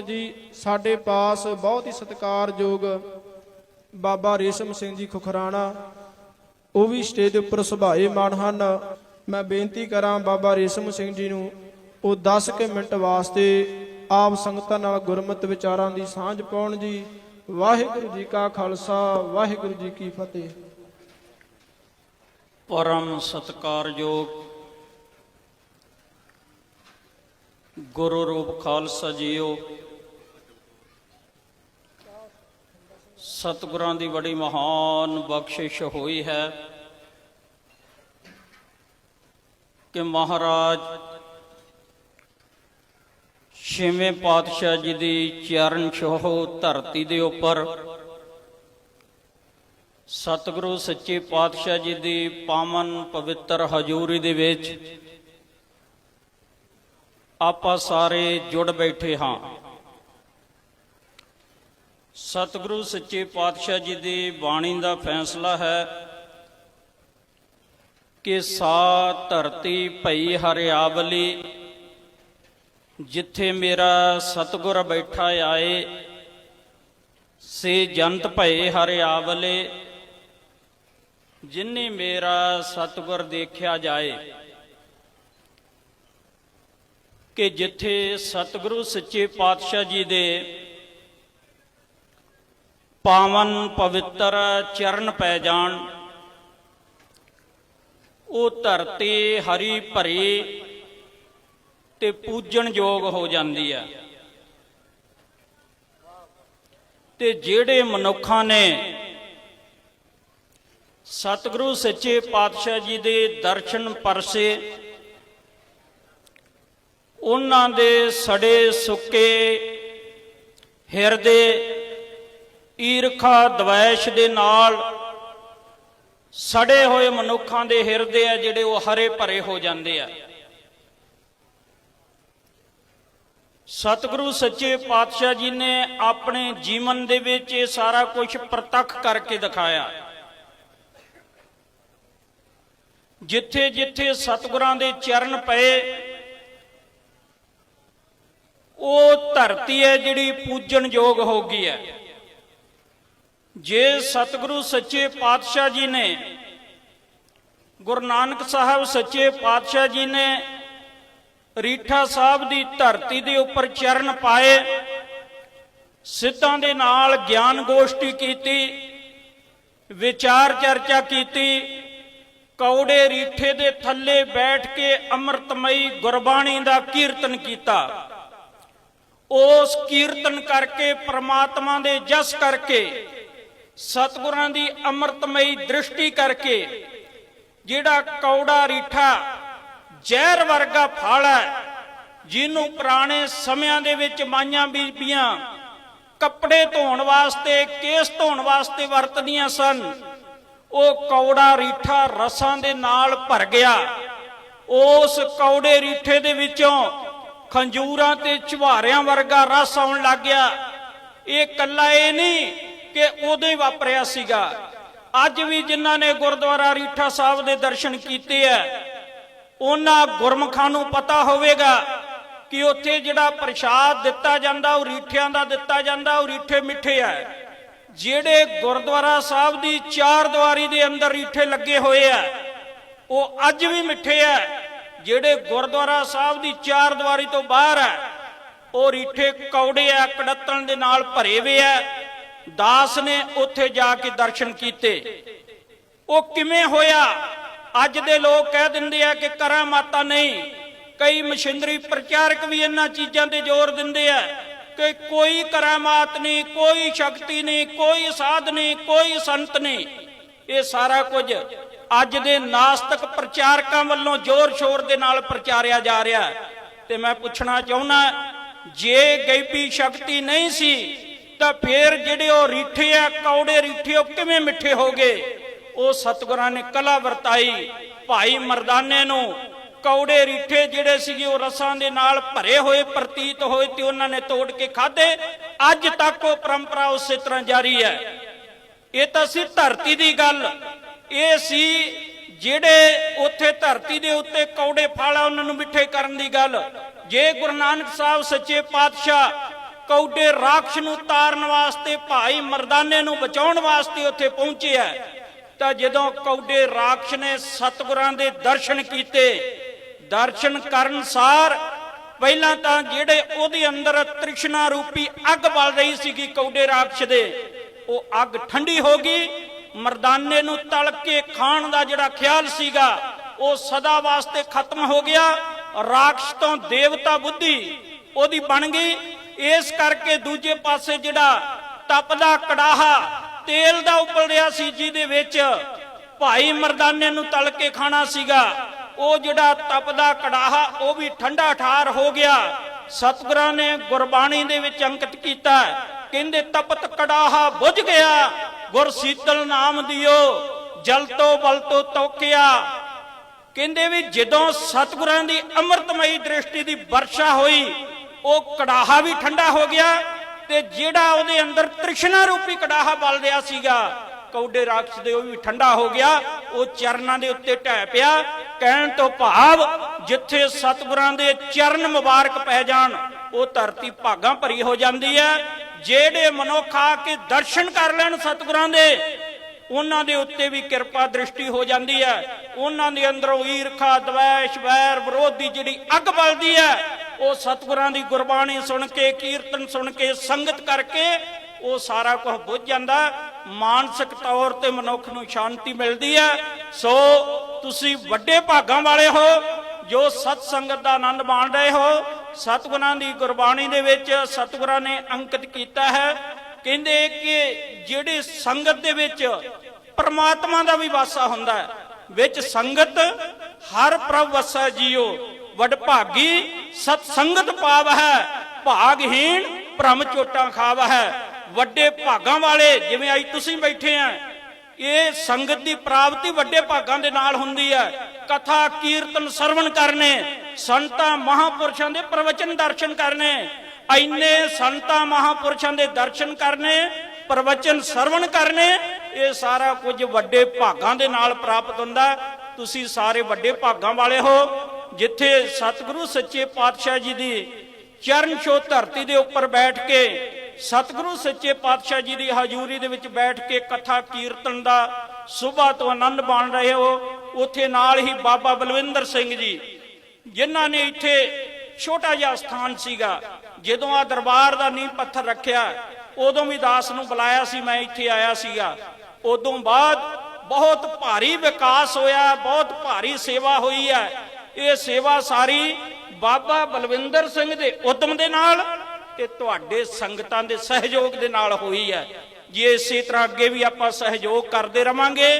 ਜੀ, ਸਾਡੇ ਪਾਸ ਬਹੁਤ ਹੀ ਸਤਿਕਾਰਯੋਗ ਬਾਬਾ ਰੇਸ਼ਮ ਸਿੰਘ ਜੀ ਖੁਖਰਾਣਾ, ਉਹ ਵੀ ਸਟੇਜ ਦੇ ਉੱਪਰ ਸੁਭਾਏ ਮਾਨ ਹਨ। ਮੈਂ ਬੇਨਤੀ ਕਰਾਂ ਬਾਬਾ ਰੇਸ਼ਮ ਸਿੰਘ ਜੀ ਨੂੰ, ਉਹ 10 ਕੇ ਮਿੰਟ ਵਾਸਤੇ ਆਪ ਸੰਗਤਾਂ ਨਾਲ ਗੁਰਮਤ ਵਿਚਾਰਾਂ ਦੀ ਸਾਂਝ ਪਾਉਣ ਜੀ। ਵਾਹਿਗੁਰੂ ਜੀ ਕਾ ਖਾਲਸਾ, ਵਾਹਿਗੁਰੂ ਜੀ ਕੀ ਫਤਿਹ। ਪਰਮ ਸਤਕਾਰਯੋਗ ਗੁਰੂ ਰੂਪ ਖਾਲਸਾ ਜੀਓ ਸਤਿਗੁਰਾਂ ਦੀ ਬੜੀ ਮਹਾਨ ਬਖਸ਼ਿਸ਼ ਹੋਈ ਹੈ ਕਿ ਮਹਾਰਾਜ ਛੇਵੇਂ ਪਾਤਸ਼ਾਹ ਜੀ ਦੀ ਚਰਨ ਛੋਹ ਧਰਤੀ ਦੇ ਉੱਪਰ ਸਤਿਗੁਰੂ ਸੱਚੇ ਪਾਤਸ਼ਾਹ ਜੀ ਦੀ ਪਾਵਨ ਪਵਿੱਤਰ ਹਜ਼ੂਰੀ ਦੇ ਵਿੱਚ ਆਪਾਂ ਸਾਰੇ ਜੁੜ ਬੈਠੇ ਹਾਂ। ਸਤਿਗੁਰੂ ਸੱਚੇ ਪਾਤਸ਼ਾਹ ਜੀ ਦੀ ਬਾਣੀ ਦਾ ਫੈਸਲਾ ਹੈ ਕਿ ਸਾ ਧਰਤੀ ਭਈ ਹਰਿਆਵਲੀ, ਜਿੱਥੇ ਮੇਰਾ ਸਤਿਗੁਰ ਬੈਠਾ ਆਏ, ਸੇ ਜੰਤ ਭਏ ਹਰਿਆਵਲੇ, ਜਿਨੇ ਮੇਰਾ ਸਤਿਗੁਰ ਦੇਖਿਆ ਜਾਏ। ਕਿ ਜਿੱਥੇ ਸਤਿਗੁਰੂ ਸੱਚੇ ਪਾਤਸ਼ਾਹ ਜੀ ਦੇ ਪਾਵਨ ਪਵਿੱਤਰ ਚਰਨ ਪੈ ਜਾਣ। ਉਹ ਧਰਤੀ ਹਰੀ ਭਰੀ ਤੇ ਪੂਜਣ ਯੋਗ ਹੋ ਜਾਂਦੀ ਹੈ ਤੇ ਜਿਹੜੇ ਮਨੁੱਖਾਂ ਨੇ ਸਤਿਗੁਰੂ ਸੱਚੇ ਪਾਤਸ਼ਾਹ ਜੀ ਦੇ ਦਰਸ਼ਨ ਪਰਸੇ, ਉਹਨਾਂ ਦੇ ਸੜੇ ਸੁੱਕੇ ਹਿਰਦੇ ਈਰਖਾ ਦਵੈਸ਼ ਦੇ ਨਾਲ ਸੜੇ ਹੋਏ ਮਨੁੱਖਾਂ ਦੇ ਹਿਰਦੇ ਆ ਜਿਹੜੇ ਉਹ ਹਰੇ ਭਰੇ ਹੋ ਜਾਂਦੇ ਆ। ਸਤਿਗੁਰੂ ਸੱਚੇ ਪਾਤਸ਼ਾਹ ਜੀ ਨੇ ਆਪਣੇ ਜੀਵਨ ਦੇ ਵਿੱਚ ਇਹ ਸਾਰਾ ਕੁਝ ਪ੍ਰਤੱਖ ਕਰਕੇ ਦਿਖਾਇਆ। ਜਿੱਥੇ ਜਿੱਥੇ ਸਤਿਗੁਰਾਂ ਦੇ ਚਰਨ ਪਏ, ਉਹ ਧਰਤੀ ਹੈ ਜਿਹੜੀ ਪੂਜਣ ਯੋਗ ਹੋ ਗਈ ਹੈ। ਜੇ ਸਤਿਗੁਰੂ ਸੱਚੇ ਪਾਤਸ਼ਾਹ ਜੀ ਨੇ, ਗੁਰੂ ਨਾਨਕ ਸਾਹਿਬ ਸੱਚੇ ਪਾਤਸ਼ਾਹ ਜੀ ਨੇ ਰੀਠਾ ਸਾਹਿਬ ਦੀ ਧਰਤੀ ਦੇ ਉੱਪਰ ਚਰਨ ਪਾਏ, ਸਿੱਧਾਂ ਦੇ ਨਾਲ ਗਿਆਨ ਗੋਸ਼ਟੀ ਕੀਤੀ, ਵਿਚਾਰ ਚਰਚਾ ਕੀਤੀ, ਕੌੜੇ ਰੀਠੇ ਦੇ ਥੱਲੇ ਬੈਠ ਕੇ ਅੰਮ੍ਰਿਤਮਈ ਗੁਰਬਾਣੀ ਦਾ ਕੀਰਤਨ ਕੀਤਾ। ਉਸ ਕੀਰਤਨ ਕਰਕੇ, ਪ੍ਰਮਾਤਮਾ ਦੇ ਜਸ ਕਰਕੇ ਸਤਿਗੁਰਾਂ ਦੀ ਅੰਮ੍ਰਿਤਮਈ ਦ੍ਰਿਸ਼ਟੀ ਕਰਕੇ ਜਿਹੜਾ ਕੌੜਾ ਰੀਠਾ ਜ਼ਹਿਰ ਵਰਗਾ ਫਲ ਹੈ, ਜਿਹਨੂੰ ਪੁਰਾਣੇ ਸਮਿਆਂ ਦੇ ਵਿੱਚ ਮਾਈਆਂ ਬੀਬੀਆਂ ਕੱਪੜੇ ਧੋਣ ਵਾਸਤੇ, ਕੇਸ ਧੋਣ ਵਾਸਤੇ ਵਰਤਦੀਆਂ ਸਨ, ਉਹ ਕੌੜਾ ਰੀਠਾ ਰਸਾਂ ਦੇ ਨਾਲ ਭਰ ਗਿਆ। ਉਸ ਕੌੜੇ ਰੀਠੇ ਦੇ ਵਿੱਚੋਂ ਖੰਜੂਰਾਂ ਤੇ ਝਵਾਰਿਆਂ ਵਰਗਾ ਰਸ ਆਉਣ ਲੱਗ ਗਿਆ। ਇਹ ਕੱਲਾ ਇਹ ਨਹੀਂ ਕਿ ਉਹਦੇ ਵਾਪਰਿਆ ਸੀਗਾ। ਅੱਜ ਵੀ ਜਿਨ੍ਹਾਂ ਨੇ ਗੁਰਦੁਆਰਾ ਰੀਠਾ ਸਾਹਿਬ ਦੇ ਦਰਸ਼ਨ ਕੀਤੇ ਐ ਉਹਨਾਂ ਗੁਰਮਖਾਂ ਨੂੰ ਪਤਾ ਹੋਵੇਗਾ ਕਿ ਉੱਥੇ ਜਿਹੜਾ ਪ੍ਰਸ਼ਾਦ ਦਿੱਤਾ ਜਾਂਦਾ, ਉਹ ਰੀਠਿਆਂ ਦਾ ਦਿੱਤਾ ਜਾਂਦਾ, ਉਹ ਰੀਠੇ ਮਿੱਠੇ ਆ। ਜਿਹੜੇ ਗੁਰਦੁਆਰਾ ਸਾਹਿਬ ਦੀ ਚਾਰ ਦੀਵਾਰੀ ਦੇ ਅੰਦਰ ਰੀਠੇ ਲੱਗੇ ਹੋਏ ਆ, ਉਹ ਅੱਜ ਵੀ ਮਿੱਠੇ ਆ। ਜਿਹੜੇ ਗੁਰਦੁਆਰਾ ਸਾਹਿਬ ਦੀ ਚਾਰ ਦੀਵਾਰੀ ਤੋਂ ਬਾਹਰ ਆ, ਉਹ ਰੀਠੇ ਕੌੜੇ ਆ, ਕੜੱਤਣ ਦੇ ਨਾਲ ਭਰੇ ਵੇ ਆ। ਦਾਸ ਨੇ ਉੱਥੇ ਜਾ ਕੇ ਦਰਸ਼ਨ ਕੀਤੇ। ਉਹ ਕਿਵੇਂ ਹੋਇਆ? ਅੱਜ ਦੇ ਲੋਕ ਕਹਿ ਦਿੰਦੇ ਆ ਕਿ ਕਰਾਂ ਮਾਤਾ ਨਹੀਂ, ਕਈ ਮਸ਼ੀਨਰੀ ਪ੍ਰਚਾਰਕ ਵੀ ਇਹਨਾਂ ਚੀਜ਼ਾਂ ਤੇ ਜ਼ੋਰ ਦਿੰਦੇ ਆ ਕਿ ਕੋਈ ਕਰਾਮਾਤ ਨਹੀਂ, ਕੋਈ ਸ਼ਕਤੀ ਨਹੀਂ, ਕੋਈ ਸਾਧ ਨਹੀਂ, ਕੋਈ ਸੰਤ ਨਹੀਂ। ਇਹ ਸਾਰਾ ਕੁਝ ਅੱਜ ਦੇ ਨਾਸਤਕ ਪ੍ਰਚਾਰਕਾਂ ਵੱਲੋਂ ਜ਼ੋਰ ਸ਼ੋਰ ਦੇ ਨਾਲ ਪ੍ਰਚਾਰਿਆ ਜਾ ਰਿਹਾ। ਤੇ ਮੈਂ ਪੁੱਛਣਾ ਚਾਹੁੰਦਾ, ਜੇ ਗੈਬੀ ਸ਼ਕਤੀ ਨਹੀਂ ਸੀ ਤਾਂ ਫੇਰ ਜਿਹੜੇ ਉਹ ਰੀਠੇ ਆ, ਕੌੜੇ ਰੀਠੇ, ਉਹ ਕਿਵੇਂ ਮਿੱਠੇ ਹੋ ਗਏ ਉਹ ਸਤਿਗੁਰਾਂ ਨੇ ਕਲਾ ਵਰਤਾਈ, ਭਾਈ ਮਰਦਾਨੇ ਨੂੰ। ਕੌੜੇ ਰੀਠੇ ਜਿਹੜੇ ਸੀਗੇ, ਉਹ ਰਸਾਂ ਦੇ ਨਾਲ ਭਰੇ ਹੋਏ, ਪ੍ਰਤੀਤ ਹੋਏ ਤੇ ਉਹਨਾਂ ਨੇ ਤੋੜ ਕੇ ਖਾਦੇ ਅੱਜ ਤੱਕ ਉਹ ਪਰੰਪਰਾ ਉਸੇ ਤਰ੍ਹਾਂ ਜਾਰੀ ਹੈ। ਇਹ ਤਾਂ ਸੀ ਧਰਤੀ ਦੀ ਗੱਲ। ਇਹ ਸੀ ਜਿਹੜੇ ਉੱਥੇ ਧਰਤੀ ਦੇ ਉੱਤੇ ਕੌੜੇ ਫਲ ਆ ਉਹਨਾਂ ਨੂੰ ਮਿੱਠੇ ਕਰਨ ਦੀ ਗੱਲ। ਜੇ ਗੁਰੂ ਨਾਨਕ ਸਾਹਿਬ ਸੱਚੇ ਪਾਤਸ਼ਾਹ ਕੌਡੇ ਰਾਖਸ਼ ਨੂੰ ਤਾਰਨ ਵਾਸਤੇ, ਭਾਈ ਮਰਦਾਨੇ ਨੂੰ ਬਚਾਉਣ ਵਾਸਤੇ ਉੱਥੇ ਪਹੁੰਚਿਆ ਤਾਂ ਜਦੋਂ ਕੌਡੇ ਰਾਖਸ਼ ਨੇ ਸਤਿਗੁਰਾਂ ਦੇ ਦਰਸ਼ਨ ਕੀਤੇ, ਦਰਸ਼ਨ ਕਰਨ ਸਾਰ ਪਹਿਲਾਂ ਤਾਂ ਜਿਹੜੇ ਉਹਦੇ ਅੰਦਰ ਤ੍ਰਿਸ਼ਨਾ ਰੂਪੀ ਅੱਗ ਬਲ ਰਹੀ ਸੀਗੀ ਕੌਡੇ ਰਾਖਸ਼ ਦੇ, ਉਹ ਅੱਗ ਠੰਡੀ ਹੋ ਗਈ। ਮਰਦਾਨੇ ਨੂੰ ਤਲ ਕੇ ਖਾਣ ਦਾ ਜਿਹੜਾ ਖਿਆਲ ਸੀਗਾ, ਉਹ ਸਦਾ ਵਾਸਤੇ ਖਤਮ ਹੋ ਗਿਆ। ਰਾਖਸ਼ ਤੋਂ ਦੇਵਤਾ ਬੁੱਧੀ ਉਹਦੀ ਬਣ ਗਈ। ਇਸ ਕਰਕੇ ਦੂਜੇ ਪਾਸੇ ਜਿਹੜਾ ਤਪਦਾ ਕੜਾਹਾ ਤੇਲ ਦਾ ਉਬਲ ਰਿਹਾ ਸੀ, ਜਿਹਦੇ ਵਿੱਚ ਭਾਈ ਮਰਦਾਨੇ ਨੂੰ ਤਲ ਕੇ ਖਾਣਾ ਸੀਗਾ, ਉਹ ਜਿਹੜਾ ਤਪਦਾ ਕੜਾਹਾ, ਉਹ ਵੀ ਠੰਡਾ ਠਾਰ ਹੋ ਗਿਆ। ਸਤਿਗੁਰਾਂ ਨੇ ਗੁਰਬਾਣੀ ਦੇ ਵਿੱਚ ਅੰਕਿਤ ਕੀਤਾ, ਕਹਿੰਦੇ ਤਪਤ ਕੜਾਹਾ ਬੁਝ ਗਿਆ, ਗੁਰ ਸੀਤਲ ਨਾਮ ਦਿਓ, ਜਲ ਤੋਂ ਬਲ ਤੋਂ ਤੋਕਿਆ। ਕਹਿੰਦੇ ਵੀ ਜਦੋਂ ਸਤਿਗੁਰਾਂ ਦੀ ਅੰਮ੍ਰਿਤਮਈ ਦ੍ਰਿਸ਼ਟੀ ਦੀ ਵਰਸ਼ਾ ਹੋਈ ਉਹ ਕੜਾਹਾ ਵੀ ਠੰਡਾ ਹੋ ਗਿਆ ਤੇ ਜਿਹੜਾ ਉਹਦੇ ਅੰਦਰ ਤ੍ਰਿਸ਼ਨਾ ਰੂਪੀ ਕੜਾਹਾ ਬਲ ਰਿਹਾ ਸੀਗਾ, ਕੌਡੇ ਰਾਖਸ਼ ਦੇ ਉਹ ਵੀ ਠੰਡਾ ਹੋ ਗਿਆ, ਉਹ ਚਰਨਾਂ ਦੇ ਉੱਤੇ ਢਹਿ ਪਿਆ, ਕਹਿਣ ਤੋਂ ਭਾਵ ਜਿੱਥੇ ਸਤਿਗੁਰਾਂ ਦੇ ਚਰਨ ਮੁਬਾਰਕ ਪੈ ਜਾਣ, ਉਹ ਧਰਤੀ ਭਾਗਾਂ ਭਰੀ ਹੋ ਜਾਂਦੀ ਹੈ। ਜਿਹੜੇ ਮਨੁੱਖ ਆ ਕੇ ਦਰਸ਼ਨ ਕਰ ਲੈਣ ਸਤਿਗੁਰਾਂ ਦੇ, ਉਹਨਾਂ ਦੇ ਉੱਤੇ ਵੀ ਕਿਰਪਾ ਦ੍ਰਿਸ਼ਟੀ ਹੋ ਜਾਂਦੀ ਹੈ। ਉਹਨਾਂ ਦੇ ਅੰਦਰੋਂ ਈਰਖਾ, ਦਵੈਸ਼, ਵੈਰ ਵਿਰੋਧ ਦੀ ਜਿਹੜੀ ਅੱਗ ਬਲਦੀ ਹੈ ਉਹ ਸਤਿਗੁਰਾਂ ਦੀ ਗੁਰਬਾਣੀ ਸੁਣ ਕੇ, ਕੀਰਤਨ ਸੁਣ ਕੇ, ਸੰਗਤ ਕਰਕੇ ਉਹ ਸਾਰਾ ਕੁਝ ਬੁੱਝ ਜਾਂਦਾ। ਮਾਨਸਿਕ ਤੌਰ ਤੇ ਮਨੁੱਖ ਨੂੰ ਸ਼ਾਂਤੀ ਮਿਲਦੀ ਹੈ। ਸੋ ਤੁਸੀਂ ਵੱਡੇ ਭਾਗਾਂ ਵਾਲੇ ਹੋ, ਜੋ ਸਤ ਸੰਗਤ ਦਾ ਆਨੰਦ ਮਾਣ ਰਹੇ ਹੋ। ਸਤਿਗੁਰਾਂ ਦੀ ਗੁਰਬਾਣੀ ਦੇ ਵਿੱਚ ਸਤਿਗੁਰਾਂ ਨੇ ਅੰਕਿਤ ਕੀਤਾ ਹੈ। ਕਹਿੰਦੇ ਕਿ ਜਿਹੜੀ ਸੰਗਤ ਦੇ ਵਿੱਚ ਪਰਮਾਤਮਾ ਦਾ ਵੀ ਵਾਸਾ ਹੁੰਦਾ ਵਿੱਚ ਸੰਗਤ ਹਰ ਪ੍ਰਭ ਵਸੈ ਜੀਓ, ਵਡ ਭਾਗੀ ਸਤ ਸੰਗਤ ਪਾਵ ਹੈ ਭਾਗਹੀਣ ਭ੍ਰਮ ਚੋਟਾਂ ਖਾਵ ਵੱਡੇ ਭਾਗਾਂ ਵਾਲੇ, ਜਿਵੇਂ ਅੱਜ ਤੁਸੀਂ ਬੈਠੇ ਆ, ਇਹ ਸੰਗਤ ਦੀ ਪ੍ਰਾਪਤੀ ਵੱਡੇ ਭਾਗਾਂ ਦੇ ਨਾਲ ਹੁੰਦੀ ਹੈ। ਕਥਾ, ਕੀਰਤਨ, ਸਰਵਣ ਕਰਨੇ, ਸੰਤਾਂ ਮਹਾਪੁਰਸ਼ਾਂ ਦੇ ਪ੍ਰਵਚਨ ਦਰਸ਼ਨ ਕਰਨੇ, ਐਨੇ ਸੰਤਾਂ ਮਹਾਪੁਰਸ਼ਾਂ ਦੇ ਦਰਸ਼ਨ ਕਰਨੇ, ਪ੍ਰਵਚਨ ਸਰਵਣ ਕਰਨੇ, ਇਹ ਸਾਰਾ ਕੁਝ ਵੱਡੇ ਭਾਗਾਂ ਦੇ ਨਾਲ ਪ੍ਰਾਪਤ ਹੁੰਦਾ। ਤੁਸੀਂ ਸਾਰੇ ਵੱਡੇ ਭਾਗਾਂ ਵਾਲੇ ਹੋ ਜਿੱਥੇ ਸਤਿਗੁਰੂ ਸੱਚੇ ਪਾਤਸ਼ਾਹ ਜੀ ਦੀ ਚਰਨ ਛੋਹ ਧਰਤੀ ਦੇ ਉੱਪਰ ਬੈਠ ਕੇ ਸਤਿਗੁਰੂ ਸੱਚੇ ਪਾਤਸ਼ਾਹ ਜੀ ਦੀ ਹਜ਼ੂਰੀ ਦੇ ਵਿੱਚ ਬੈਠ ਕੇ ਕਥਾ ਕੀਰਤਨ ਦਾ ਸੁਭਾ ਤੋਂ ਆਨੰਦ ਮਾਣ ਰਹੇ ਹੋ, ਉੱਥੇ ਨਾਲ ਹੀ ਬਾਬਾ ਬਲਵਿੰਦਰ ਸਿੰਘ ਜੀ, ਜਿਨ੍ਹਾਂ ਨੇ ਇੱਥੇ ਛੋਟਾ ਜਿਹਾ ਸਥਾਨ ਸੀਗਾ, ਜਦੋਂ ਆ ਦਰਬਾਰ ਦਾ ਨੀਂਹ ਪੱਥਰ ਰੱਖਿਆ, ਉਦੋਂ ਵੀ ਦਾਸ ਨੂੰ ਬੁਲਾਇਆ ਸੀ, ਮੈਂ ਇੱਥੇ ਆਇਆ ਸੀਗਾ। ਉਦੋਂ ਬਾਅਦ ਬਹੁਤ ਭਾਰੀ ਵਿਕਾਸ ਹੋਇਆ, ਬਹੁਤ ਭਾਰੀ ਸੇਵਾ ਹੋਈ ਹੈ। ਇਹ ਸੇਵਾ ਸਾਰੀ ਬਾਬਾ ਬਲਵਿੰਦਰ ਸਿੰਘ ਦੇ ਉਦਮ ਦੇ ਨਾਲ ਤੇ ਤੁਹਾਡੇ ਸੰਗਤਾਂ ਦੇ ਸਹਿਯੋਗ ਦੇ ਨਾਲ ਹੋਈ ਹੈ। ਜੇ ਇਸੇ ਤਰ੍ਹਾਂ ਅੱਗੇ ਵੀ ਆਪਾਂ ਸਹਿਯੋਗ ਕਰਦੇ ਰਵਾਂਗੇ,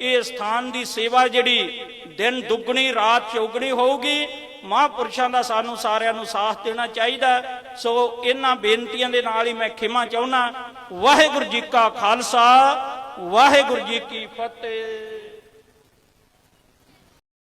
ਇਹ ਸਥਾਨ ਦੀ ਸੇਵਾ ਜਿਹੜੀ ਦਿਨ ਦੁੱਗਣੀ, ਰਾਤ ਚੌਗਣੀ ਹੋਊਗੀ, ਮਹਾਂਪੁਰਸ਼ਾਂ ਦਾ ਸਾਨੂੰ ਸਾਰਿਆਂ ਨੂੰ ਸਾਥ ਦੇਣਾ ਚਾਹੀਦਾ ਸੋ ਇਹਨਾਂ ਬੇਨਤੀਆਂ ਦੇ ਨਾਲ ਹੀ ਮੈਂ ਖਿਮਾ ਚਾਹੁੰਨਾ ਵਾਹਿਗੁਰੂ ਜੀ ਕਾ ਖਾਲਸਾ, ਵਾਹਿਗੁਰੂ ਜੀ ਕੀ ਫਤਿਹ।